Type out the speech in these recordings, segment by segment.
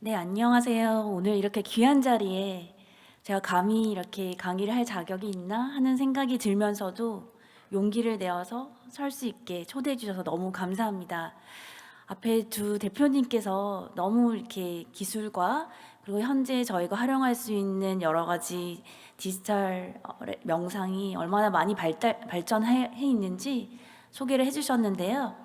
네, 안녕하세요. 오늘 이렇게 귀한 자리에 제가 감히 이렇게 강의를 할 자격이 있나 하는 생각이 들면서도 용기를 내어서 설 수 있게 초대해 주셔서 너무 감사합니다. 앞에 두 대표님께서 너무 이렇게 기술과 그리고 현재 저희가 활용할 수 있는 여러 가지 디지털 어, 레- 명상이 얼마나 많이 발달, 발전해 해 있는지 소개를 해 주셨는데요.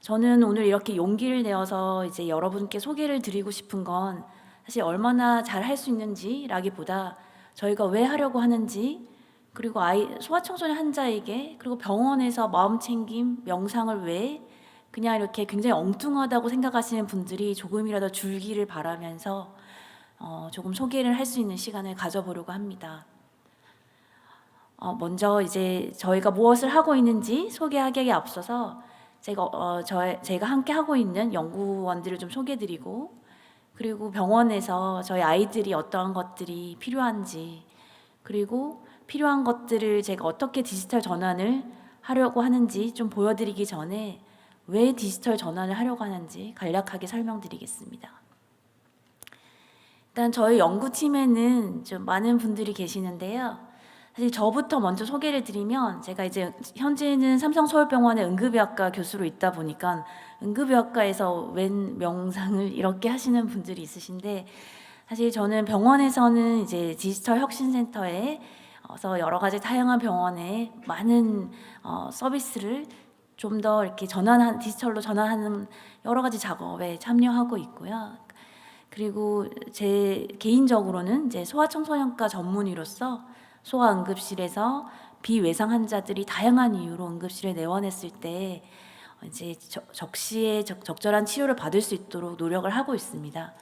저는 오늘 이렇게 용기를 내어서 이제 여러분께 소개를 드리고 싶은 건 사실 얼마나 잘 할 수 있는지라기보다 저희가 왜 하려고 하는지 그리고 아이 소아청소년 환자에게 그리고 병원에서 마음 챙김 명상을 왜 그냥 이렇게 굉장히 엉뚱하다고 생각하시는 분들이 조금이라도 줄기를 바라면서 어, 조금 소개를 할 수 있는 시간을 가져보려고 합니다. 어, 먼저 이제 저희가 무엇을 하고 있는지 소개하기에 앞서서 제가 어, 저 제가 함께 하고 있는 연구원들을 좀 소개드리고 그리고 병원에서 저희 아이들이 어떠한 것들이 필요한지 그리고 필요한 것들을 제가 어떻게 디지털 전환을 하려고 하는지 좀 보여드리기 전에 왜 디지털 전환을 하려고 하는지 간략하게 설명드리겠습니다. 일단 저희 연구팀에는 좀 많은 분들이 계시는데요. 사실 저부터 먼저 소개를 드리면 제가 이제 현재는 삼성 서울병원의 응급의학과 교수로 있다 보니까 응급의학과에서 웬 명상을 이렇게 하시는 분들이 있으신데 사실 저는 병원에서는 이제 디지털 혁신센터에 어서 여러 가지 다양한 병원에 많은 어, 서비스를 좀 더 이렇게 전환한 디지털로 전환하는 여러 가지 작업에 참여하고 있고요. 그리고 제 개인적으로는 이제 소아청소년과 전문의로서 소아 응급실에서 비외상 환자들이 다양한 이유로 응급실에 내원했을 때 이제 적- 적시에 적, 적절한 치료를 받을 수 있도록 노력을 하고 있습니다.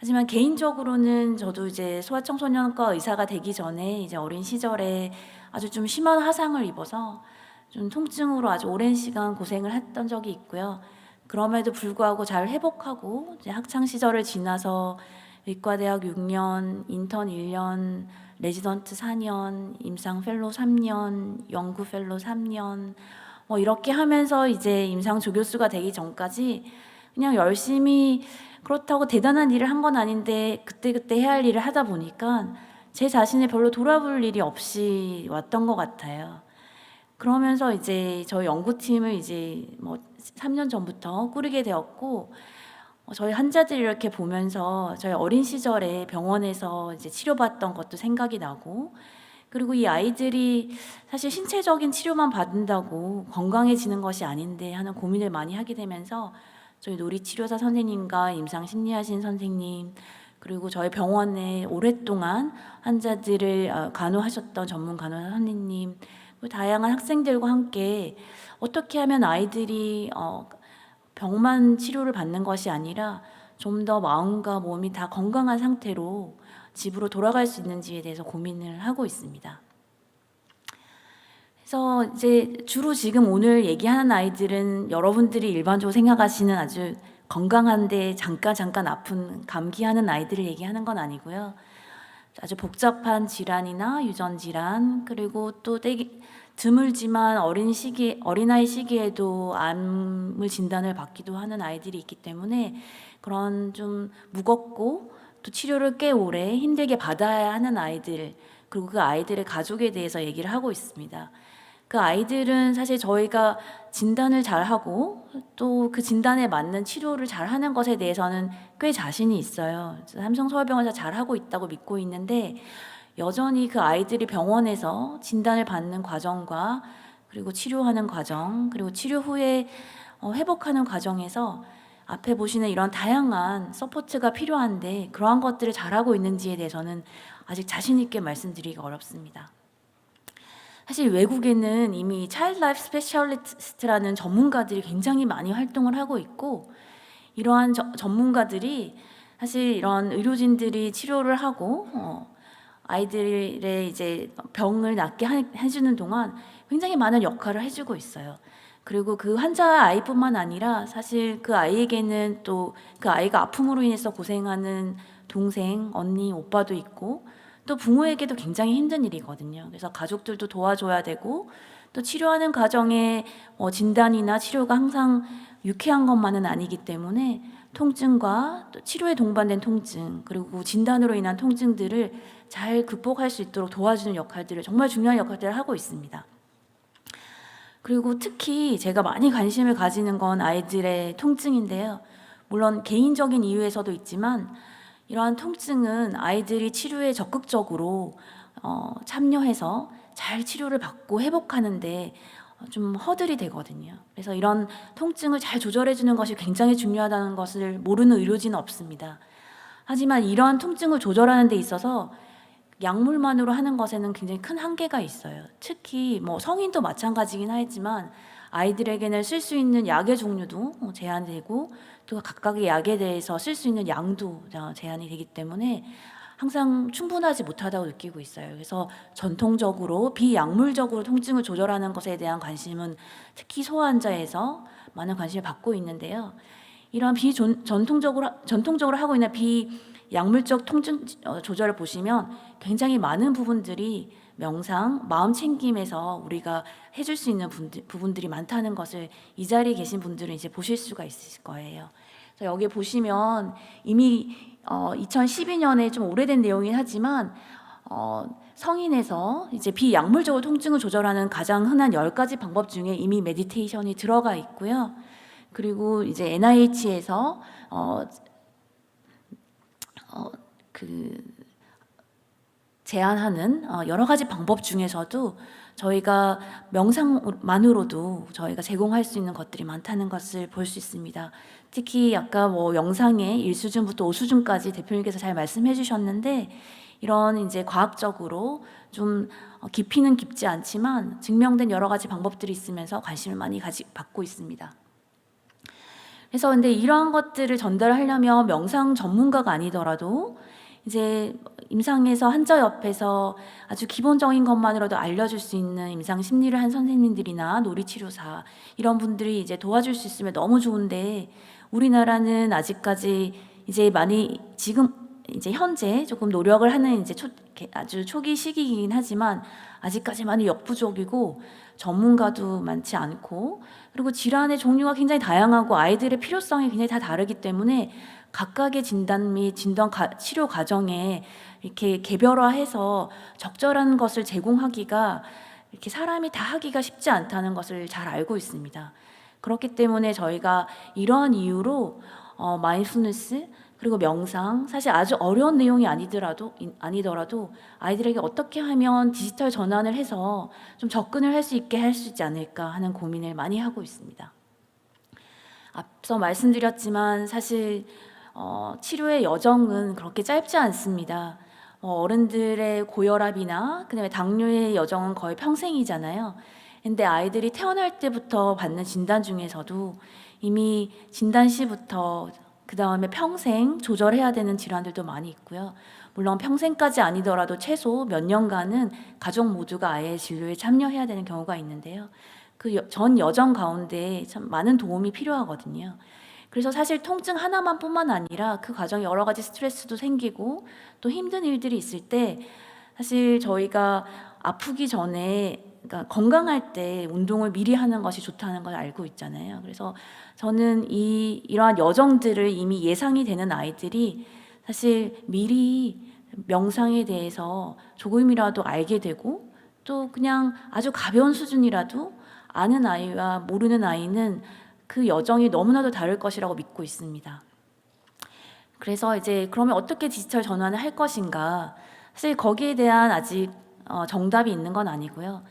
하지만 개인적으로는 저도 이제 소아청소년과 의사가 되기 전에 이제 어린 시절에 아주 좀 심한 화상을 입어서 좀 통증으로 아주 오랜 시간 고생을 했던 적이 있고요. 그럼에도 불구하고 잘 회복하고 이제 학창 시절을 지나서 의과대학 6년, 인턴 1년, 레지던트 4년, 임상 펠로 3년, 연구 펠로 3년 뭐 이렇게 하면서 이제 임상 조교수가 되기 전까지 그냥 열심히 그렇다고 대단한 일을 한 건 아닌데 그때그때 해야 할 일을 하다 보니까 제 자신을 별로 돌아볼 일이 없이 왔던 것 같아요. 그러면서 이제 저희 연구팀을 이제 뭐 3년 전부터 꾸리게 되었고 어, 저희 환자들 이렇게 보면서 저희 어린 시절에 병원에서 이제 치료받던 것도 생각이 나고 그리고 이 아이들이 사실 신체적인 치료만 받는다고 건강해지는 것이 아닌데 하는 고민을 많이 하게 되면서 저희 놀이치료사 선생님과 임상심리하신 선생님 그리고 저희 병원에 오랫동안 환자들을 어, 간호하셨던 전문 간호사 선생님 그리고 다양한 학생들과 함께 어떻게 하면 아이들이 어, 병만 치료를 받는 것이 아니라 좀 더 마음과 몸이 다 건강한 상태로 집으로 돌아갈 수 있는지에 대해서 고민을 하고 있습니다. 그래서 이제 주로 지금 오늘 얘기하는 아이들은 여러분들이 일반적으로 생각하시는 아주 건강한데 잠깐 잠깐 아픈 감기하는 아이들을 얘기하는 건 아니고요. 아주 복잡한 질환이나 유전 질환 그리고 또 드물지만 어린 시기 어린아이 시기에도 암을 진단을 받기도 하는 아이들이 있기 때문에 그런 좀 무겁고 또 치료를 꽤 오래 힘들게 받아야 하는 아이들 그리고 그 아이들의 가족에 대해서 얘기를 하고 있습니다. 그 아이들은 사실 저희가 진단을 잘 하고 또 그 진단에 맞는 치료를 잘 하는 것에 대해서는 꽤 자신이 있어요. 삼성서울병원에서 잘 하고 있다고 믿고 있는데 여전히 그 아이들이 병원에서 진단을 받는 과정과 그리고 치료하는 과정 그리고 치료 후에 어, 회복하는 과정에서 앞에 보시는 이런 다양한 서포트가 필요한데 그러한 것들을 잘하고 있는지에 대해서는 아직 자신 있게 말씀드리기가 어렵습니다. 사실 외국에는 이미 차일드 라이프 스페셜리스트라는 전문가들이 굉장히 많이 활동을 하고 있고 이러한 저- 전문가들이 사실 이런 의료진들이 치료를 하고 어, 아이들의 이제 병을 낫게 하- 해주는 동안 굉장히 많은 역할을 해주고 있어요. 그리고 그 환자 아이뿐만 아니라 사실 그 아이에게는 또 그 아이가 아픔으로 인해서 고생하는 동생, 언니, 오빠도 있고 또 부모에게도 굉장히 힘든 일이거든요. 그래서 가족들도 도와줘야 되고 또 치료하는 과정에 어, 진단이나 치료가 항상 유쾌한 것만은 아니기 때문에 통증과 또 치료에 동반된 통증 그리고 진단으로 인한 통증들을 잘 극복할 수 있도록 도와주는 역할들을 정말 중요한 역할들을 하고 있습니다. 그리고 특히 제가 많이 관심을 가지는 건 아이들의 통증인데요. 물론 개인적인 이유에서도 있지만 이러한 통증은 아이들이 치료에 적극적으로 어, 참여해서 잘 치료를 받고 회복하는데 어, 좀 허들이 되거든요. 그래서 이런 통증을 잘 조절해 주는 것이 굉장히 중요하다는 것을 모르는 의료진은 없습니다. 하지만 이러한 통증을 조절하는 데 있어서 약물만으로 하는 것에는 굉장히 큰 한계가 있어요. 특히 뭐 성인도 마찬가지긴 하지만 아이들에게는 쓸 수 있는 약의 종류도 어, 제한되고 또 각각의 약에 대해서 쓸 수 있는 양도 어, 제한이 되기 때문에 항상 충분하지 못하다고 느끼고 있어요. 그래서 전통적으로 비약물적으로 통증을 조절하는 것에 대한 관심은 특히 소아환자에서 많은 관심을 받고 있는데요. 이런 비전통적으로 전통적으로 하고 있는 비약물적 통증 어, 조절을 보시면 굉장히 많은 부분들이 명상, 마음 챙김에서 우리가 해줄 수 있는 분들, 부분들이 많다는 것을 이 자리에 계신 분들은 이제 보실 수가 있을 거예요. 여기 보시면 이미 어, 2012년에 좀 오래된 내용이긴 하지만 어, 성인에서 이제 비약물적으로 통증을 조절하는 가장 흔한 10가지 방법 중에 이미 메디테이션이 들어가 있고요. 그리고 이제 NIH에서 어, 어, 그 제안하는 어, 여러 가지 방법 중에서도 저희가 명상만으로도 저희가 제공할 수 있는 것들이 많다는 것을 볼 수 있습니다. 특히 아까 뭐 영상의 1수준부터 5수준까지 대표님께서 잘 말씀해 주셨는데 이런 이제 과학적으로 좀 어, 깊이는 깊지 않지만 증명된 여러 가지 방법들이 있으면서 관심을 많이 가지 받고 있습니다. 그래서 근데 이러한 것들을 전달하려면 명상 전문가가 아니더라도 이제 임상에서 한자 옆에서 아주 기본적인 것만으로도 알려줄 수 있는 임상 심리를 한 선생님들이나 놀이치료사 이런 분들이 이제 도와줄 수 있으면 너무 좋은데 우리나라는 아직까지 이제 많이 지금 이제 현재 조금 노력을 하는 이제 초, 아주 초기 시기이긴 하지만 아직까지 많이 역부족이고 전문가도 많지 않고 그리고 질환의 종류가 굉장히 다양하고 아이들의 필요성이 굉장히 다 다르기 때문에 각각의 진단 및 진단 가, 치료 과정에 이렇게 개별화해서 적절한 것을 제공하기가 이렇게 사람이 다 하기가 쉽지 않다는 것을 잘 알고 있습니다. 그렇기 때문에 저희가 이러한 이유로 어, 마인드풀니스 그리고 명상 사실 아주 어려운 내용이 아니더라도 아니더라도 아이들에게 어떻게 하면 디지털 전환을 해서 좀 접근을 할 수 있게 할 수 있지 않을까 하는 고민을 많이 하고 있습니다. 앞서 말씀드렸지만 사실 어, 치료의 여정은 그렇게 짧지 않습니다. 어, 어른들의 고혈압이나 그다음에 당뇨의 여정은 거의 평생이잖아요. 근데 아이들이 태어날 때부터 받는 진단 중에서도 이미 진단 시부터 그 다음에 평생 조절해야 되는 질환들도 많이 있고요. 물론 평생까지 아니더라도 최소 몇 년간은 가족 모두가 아예 진료에 참여해야 되는 경우가 있는데요. 그 전 여정 가운데 참 많은 도움이 필요하거든요. 그래서 사실 통증 하나만 뿐만 아니라 그 과정에 여러 가지 스트레스도 생기고 또 힘든 일들이 있을 때 사실 저희가 아프기 전에 그러니까 건강할 때 운동을 미리 하는 것이 좋다는 걸 알고 있잖아요. 그래서 저는 이 이러한 여정들을 이미 예상이 되는 아이들이 사실 미리 명상에 대해서 조금이라도 알게 되고 또 그냥 아주 가벼운 수준이라도 아는 아이와 모르는 아이는 그 여정이 너무나도 다를 것이라고 믿고 있습니다. 그래서 이제 그러면 어떻게 디지털 전환을 할 것인가? 사실 거기에 대한 아직 어, 정답이 있는 건 아니고요.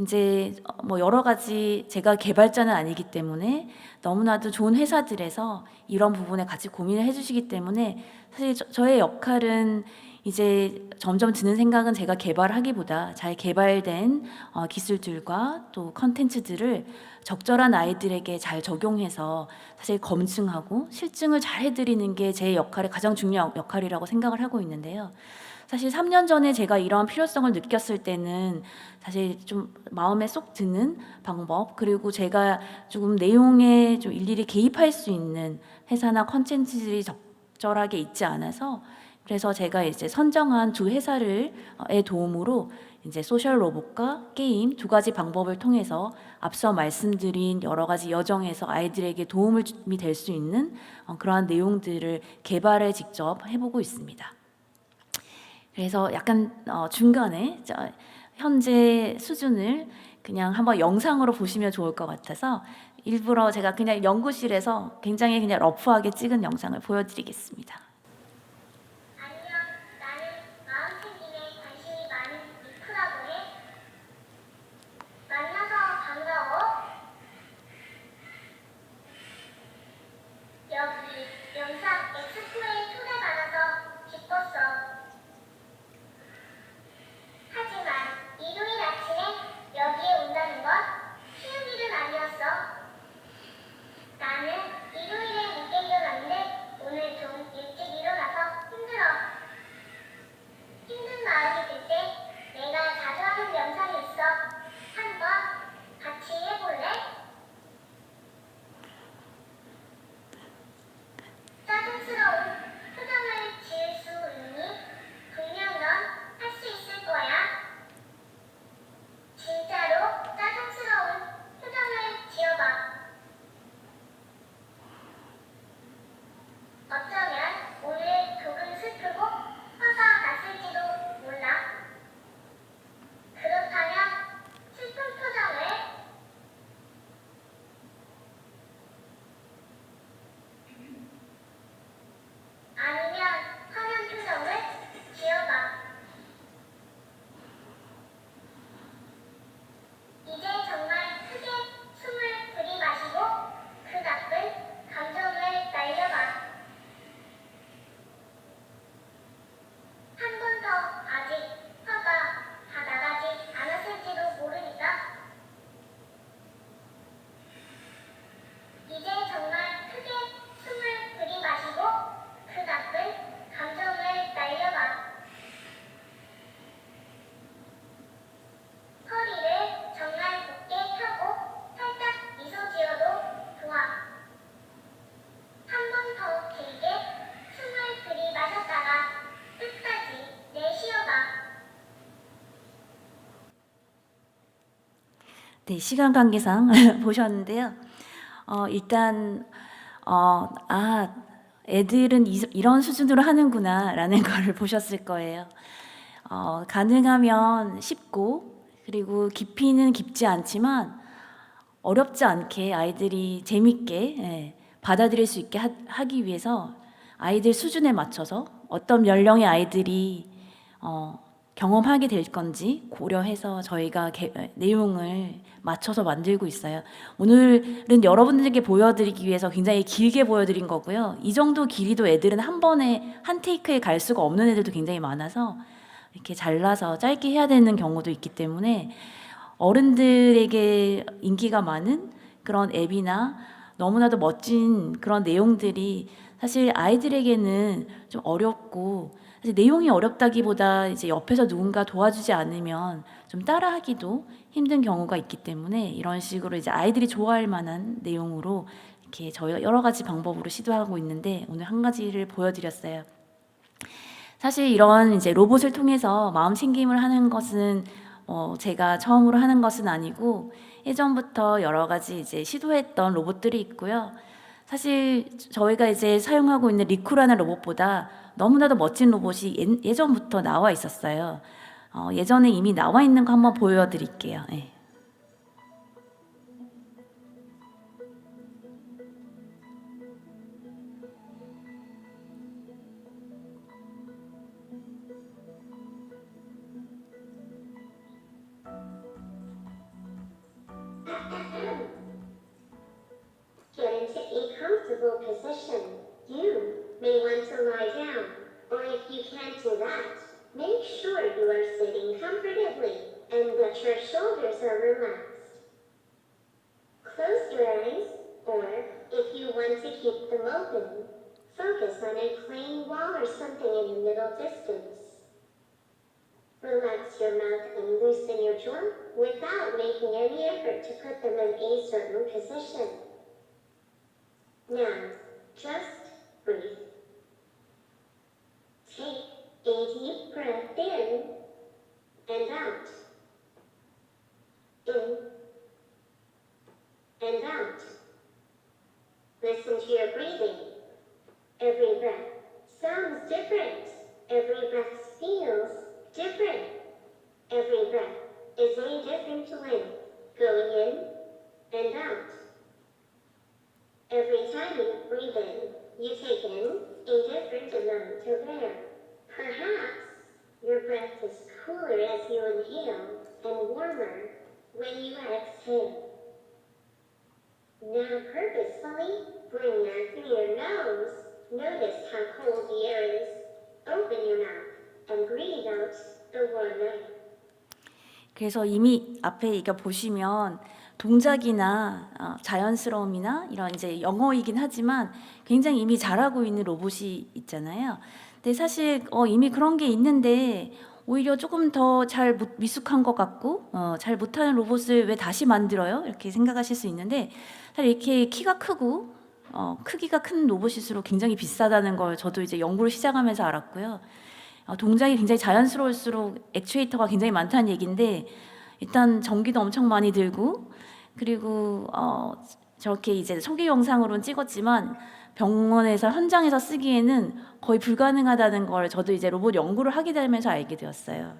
이제 뭐 여러 가지 제가 개발자는 아니기 때문에 너무나도 좋은 회사들에서 이런 부분에 같이 고민을 해주시기 때문에 사실 저, 의 역할은 이제 점점 드는 생각은 제가 개발하기보다 잘 개발된 어, 기술들과 또 컨텐츠들을 적절한 아이들에게 잘 적용해서 사실 검증하고 실증을 잘 해드리는 게 제 역할의 가장 중요한 역할이라고 생각을 하고 있는데요. 사실 3년 전에 제가 이러한 필요성을 느꼈을 때는 사실 좀 마음에 쏙 드는 방법 그리고 제가 조금 내용에 좀 일일이 개입할 수 있는 회사나 컨텐츠들이 적절하게 있지 않아서 그래서 제가 이제 선정한 두 회사를 의 도움으로 이제 소셜 로봇과 게임 두 가지 방법을 통해서 앞서 말씀드린 여러 가지 여정에서 아이들에게 도움이 될 수 있는 어, 그러한 내용들을 개발을 직접 해보고 있습니다. 그래서 약간 어, 중간에 저 현재 수준을 그냥 한번 영상으로 보시면 좋을 것 같아서 일부러 제가 그냥 연구실에서 굉장히 그냥 러프하게 찍은 영상을 보여드리겠습니다. 네, 시간 관계상 보셨는데요. 어, 일단 어, 아, 애들은 이, 이런 수준으로 하는구나라는 걸 보셨을 거예요. 어, 가능하면 쉽고 그리고 깊이는 깊지 않지만 어렵지 않게 아이들이 재밌게 예, 받아들일 수 있게 하, 기 위해서 아이들 수준에 맞춰서 어떤 연령의 아이들이 어, 경험하게 될 건지 고려해서 저희가 개- 내용을 맞춰서 만들고 있어요. 오늘은 여러분들께 보여드리기 위해서 굉장히 길게 보여드린 거고요. 이 정도 길이도 애들은 한 번에 한 테이크에 갈 수가 없는 애들도 굉장히 많아서 이렇게 잘라서 짧게 해야 되는 경우도 있기 때문에 어른들에게 인기가 많은 그런 앱이나 너무나도 멋진 그런 내용들이 사실 아이들에게는 좀 어렵고 사실 내용이 어렵다기보다 이제 옆에서 누군가 도와주지 않으면 좀 따라하기도 힘든 경우가 있기 때문에 이런 식으로 이제 아이들이 좋아할 만한 내용으로 이렇게 저희가 여러 가지 방법으로 시도하고 있는데 오늘 한 가지를 보여드렸어요. 사실 이런 이제 로봇을 통해서 마음 챙김을 하는 것은 어, 제가 처음으로 하는 것은 아니고 예전부터 여러 가지 이제 시도했던 로봇들이 있고요. 사실 저희가 이제 사용하고 있는 리쿠라는 로봇보다 너무나도 멋진 로봇이 예- 예전부터 나와 있었어요. 어, 예전에 이미 나와 있는 거 한번 보여드릴게요. 예. Notice how cold the air is. Open your mouth and breathe out the warm air. 그래서 이미 앞에 이거 보시면 동작이나 어, 자연스러움이나 이런 이제 영어이긴 하지만 굉장히 이미 잘하고 있는 로봇이 있잖아요. 근데 사실 어, 이미 그런 게 있는데 오히려 조금 더 잘 미숙한 것 같고 어, 잘 못하는 로봇을 왜 다시 만들어요? 이렇게 생각하실 수 있는데 사실 이렇게 키가 크고 어, 크기가 큰 로봇일수록 굉장히 비싸다는 걸 저도 이제 연구를 시작하면서 알았고요. 어, 동작이 굉장히 자연스러울수록 액추에이터가 굉장히 많다는 얘기인데 일단 전기도 엄청 많이 들고 그리고 어, 저렇게 이제 소개 영상으로는 찍었지만 병원에서 현장에서 쓰기에는 거의 불가능하다는 걸 저도 이제 로봇 연구를 하게 되면서 알게 되었어요.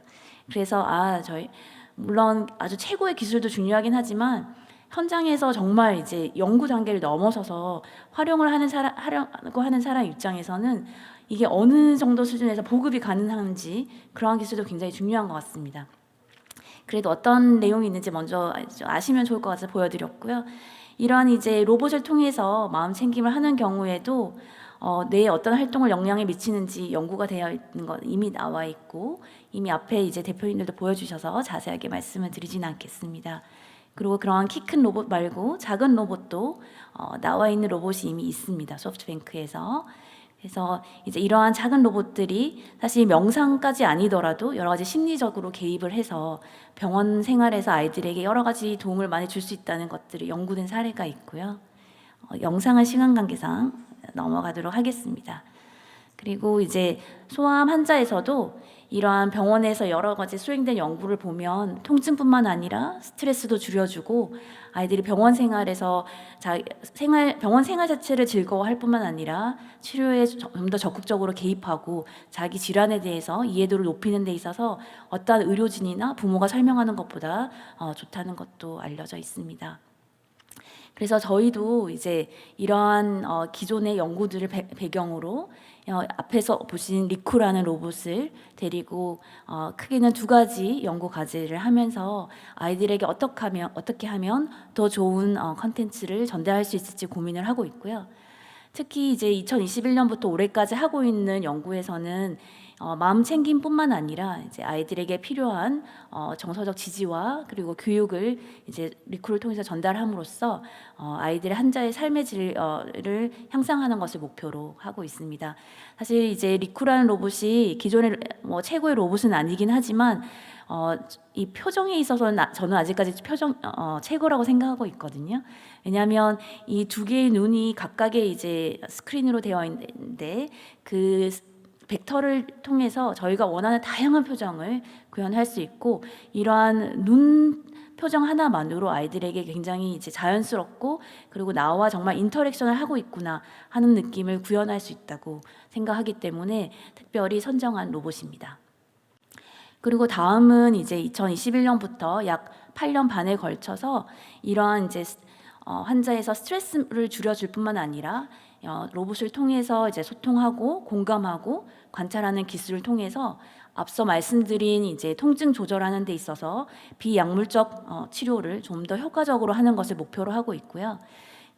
그래서 아 저희 물론 아주 최고의 기술도 중요하긴 하지만 현장에서 정말 이제 연구 단계를 넘어서서 활용을 하는 사람 하려고 하는 사람 입장에서는 이게 어느 정도 수준에서 보급이 가능한지 그러한 기술도 굉장히 중요한 것 같습니다. 그래도 어떤 내용이 있는지 먼저 아시면 좋을 것 같아서 보여드렸고요. 이러한 이제 로봇을 통해서 마음 챙김을 하는 경우에도 어, 뇌에 어떤 활동을 영향을 미치는지 연구가 되어 있는 것 이미 나와 있고 이미 앞에 이제 대표님들도 보여주셔서 자세하게 말씀을 드리진 않겠습니다. 그리고 그러한 키 큰 로봇 말고 작은 로봇도 어, 나와 있는 로봇이 이미 있습니다. 소프트뱅크에서. 그래서 이제 이러한 작은 로봇들이 사실 명상까지 아니더라도 여러 가지 심리적으로 개입을 해서 병원 생활에서 아이들에게 여러 가지 도움을 많이 줄 수 있다는 것들이 연구된 사례가 있고요. 어, 영상은 시간 관계상 넘어가도록 하겠습니다. 그리고 이제 소아암 환자에서도 이러한 병원에서 여러 가지 수행된 연구를 보면 통증뿐만 아니라 스트레스도 줄여주고 아이들이 병원 생활에서 자, 생활 병원 생활 자체를 즐거워할 뿐만 아니라 치료에 좀 더 적극적으로 개입하고 자기 질환에 대해서 이해도를 높이는 데 있어서 어떠한 의료진이나 부모가 설명하는 것보다 어, 좋다는 것도 알려져 있습니다. 그래서 저희도 이제 이러한 어, 기존의 연구들을 배, 배경으로 어, 앞에서 보신 리쿠라는 로봇을 데리고 어, 크게는 두 가지 연구 과제를 하면서 아이들에게 어떻게 하면 어떻게 하면 더 좋은 어, 컨텐츠를 전달할 수 있을지 고민을 하고 있고요. 특히 이제 2021년부터 올해까지 하고 있는 연구에서는 어, 마음 챙김뿐만 아니라 이제 아이들에게 필요한 어, 정서적 지지와 그리고 교육을 이제 리쿠를 통해서 전달함으로써 어, 아이들의 한자의 삶의 질을 향상하는 것을 목표로 하고 있습니다. 사실 이제 리쿠라는 로봇이 기존의 뭐 최고의 로봇은 아니긴 하지만 어, 이 표정에 있어서는 나- 저는 아직까지 표정 어, 최고라고 생각하고 있거든요. 왜냐하면 이 두 개의 눈이 각각의 이제 스크린으로 되어 있는데 그 벡터를 통해서 저희가 원하는 다양한 표정을 구현할 수 있고 이러한 눈 표정 하나만으로 아이들에게 굉장히 이제 자연스럽고 그리고 나와 정말 인터랙션을 하고 있구나 하는 느낌을 구현할 수 있다고 생각하기 때문에 특별히 선정한 로봇입니다. 그리고 다음은 이제 2021년부터 약 8년 반에 걸쳐서 이러한 이제 스- 어, 환자에서 스트레스를 줄여줄 뿐만 아니라 어, 로봇을 통해서 이제 소통하고 공감하고 관찰하는 기술을 통해서 앞서 말씀드린 이제 통증 조절하는 데 있어서 비약물적 어, 치료를 좀 더 효과적으로 하는 것을 목표로 하고 있고요.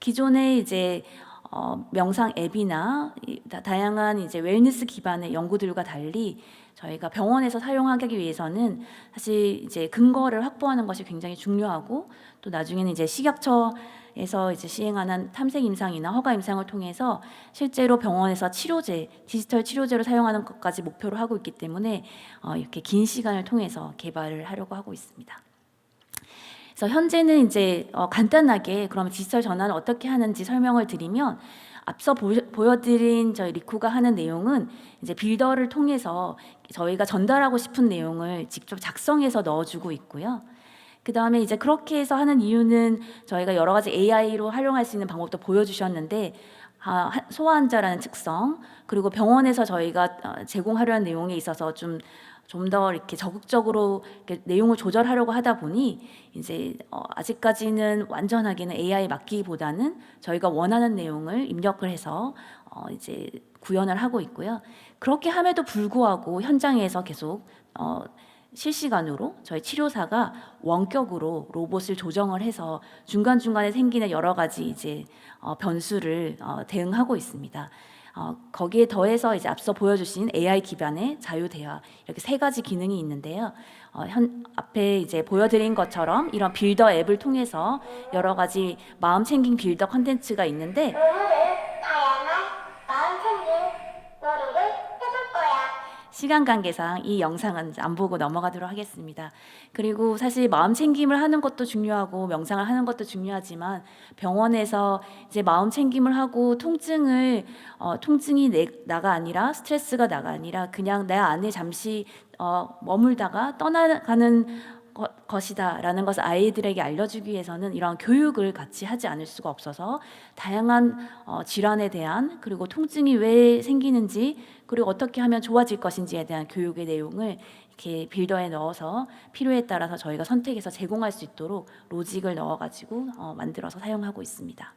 기존의 이제 어, 명상 앱이나 다양한 이제 웰니스 기반의 연구들과 달리 저희가 병원에서 사용하기 위해서는 사실 이제 근거를 확보하는 것이 굉장히 중요하고 또 나중에는 이제 식약처 에서 시행하는 탐색 임상이나 허가 임상을 통해서 실제로 병원에서 치료제, 디지털 치료제로 사용하는 것까지 목표로 하고 있기 때문에 어, 이렇게 긴 시간을 통해서 개발을 하려고 하고 있습니다. 그래서 현재는 이제 어, 간단하게 그럼 디지털 전환을 어떻게 하는지 설명을 드리면 앞서 보, 보여드린 저희 리쿠가 하는 내용은 이제 빌더를 통해서 저희가 전달하고 싶은 내용을 직접 작성해서 넣어주고 있고요. 그 다음에 이제 그렇게 해서 하는 이유는 저희가 여러 가지 AI로 활용할 수 있는 방법도 보여주셨는데 아, 하- 소아환자라는 특성 그리고 병원에서 저희가 어, 제공하려 는 내용에 있어서 좀 좀 더 이렇게 적극적으로 이렇게 내용을 조절하려고 하다 보니 이제 어, 아직까지는 완전하게는 AI 맡기보다는 저희가 원하는 내용을 입력을 해서 어, 이제 구현을 하고 있고요. 그렇게 함에도 불구하고 현장에서 계속 어, 실시간으로 저희 치료사가 원격으로 로봇을 조정을 해서 중간 중간에 생기는 여러 가지 이제 어, 변수를 어, 대응하고 있습니다. 어, 거기에 더해서 이제 앞서 보여주신 AI 기반의 자유 대화 이렇게 세 가지 기능이 있는데요. 어, 현 앞에 이제 보여드린 것처럼 이런 빌더 앱을 통해서 여러 가지 마음 챙긴 빌더 컨텐츠가 있는데 시간 관계상 이 영상은 안 보고 넘어가도록 하겠습니다. 그리고 사실 마음 챙김을 하는 것도 중요하고 명상을 하는 것도 중요하지만 병원에서 이제 마음 챙김을 하고 통증을 어, 통증이 내, 나가 아니라 스트레스가 나가 아니라 그냥 내 안에 잠시 어, 머물다가 떠나가는 거- 것이다라는 것을 아이들에게 알려주기 위해서는 이런 교육을 같이 하지 않을 수가 없어서 다양한 어, 질환에 대한 그리고 통증이 왜 생기는지 그리고 어떻게 하면 좋아질 것인지에 대한 교육의 내용을 이렇게 빌더에 넣어서 필요에 따라서 저희가 선택해서 제공할 수 있도록 로직을 넣어가지고 어, 만들어서 사용하고 있습니다.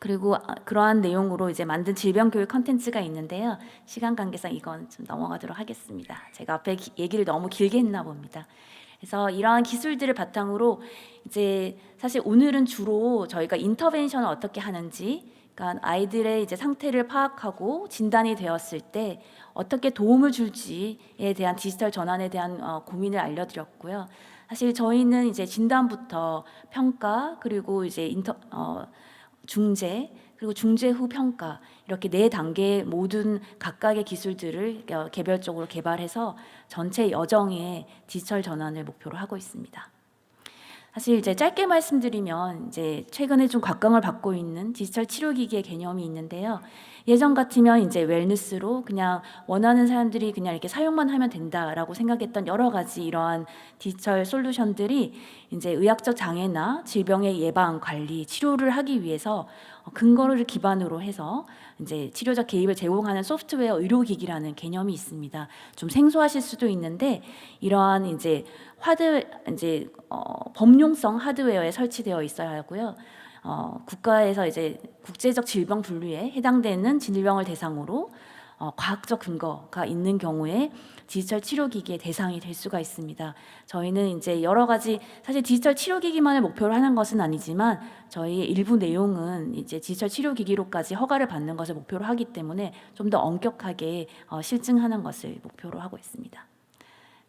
그리고 아, 그러한 내용으로 이제 만든 질병 교육 컨텐츠가 있는데요. 시간 관계상 이건 좀 넘어가도록 하겠습니다. 제가 앞에 기- 얘기를 너무 길게 했나 봅니다. 그래서 이러한 기술들을 바탕으로 이제 사실 오늘은 주로 저희가 인터벤션을 어떻게 하는지 그러니까 아이들의 이제 상태를 파악하고 진단이 되었을 때 어떻게 도움을 줄지에 대한 디지털 전환에 대한 어, 고민을 알려드렸고요. 사실 저희는 이제 진단부터 평가 그리고 이제 인터 어, 중재 그리고 중재 후 평가 이렇게 네 단계의 모든 각각의 기술들을 어, 개별적으로 개발해서 전체 여정의 디지털 전환을 목표로 하고 있습니다. 사실 이제 짧게 말씀드리면 이제 최근에 좀 각광을 받고 있는 디지털 치료 기기의 개념이 있는데요. 예전 같으면 이제 웰니스로 그냥 원하는 사람들이 그냥 이렇게 사용만 하면 된다라고 생각했던 여러 가지 이러한 디지털 솔루션들이 이제 의학적 장애나 질병의 예방, 관리, 치료를 하기 위해서 어, 근거를 기반으로 해서 이제 치료적 개입을 제공하는 소프트웨어 의료기기라는 개념이 있습니다. 좀 생소하실 수도 있는데 이러한 이제 하드 이제 어, 범용성 하드웨어에 설치되어 있어야 하고요. 어, 국가에서 이제 국제적 질병 분류에 해당되는 질병을 대상으로 어, 과학적 근거가 있는 경우에 디지털 치료기기의 대상이 될 수가 있습니다. 저희는 이제 여러 가지 사실 디지털 치료기기만을 목표로 하는 것은 아니지만 저희 일부 내용은 이제 디지털 치료기기로까지 허가를 받는 것을 목표로 하기 때문에 좀 더 엄격하게 어, 실증하는 것을 목표로 하고 있습니다.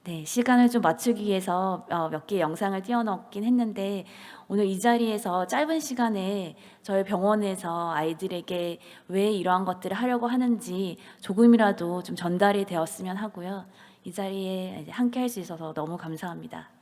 네, 시간을 좀 맞추기 위해서 어, 몇 개의 영상을 띄워넣긴 했는데 오늘 이 자리에서 짧은 시간에 저희 병원에서 아이들에게 왜 이러한 것들을 하려고 하는지 조금이라도 좀 전달이 되었으면 하고요. 이 자리에 함께 할 수 있어서 너무 감사합니다.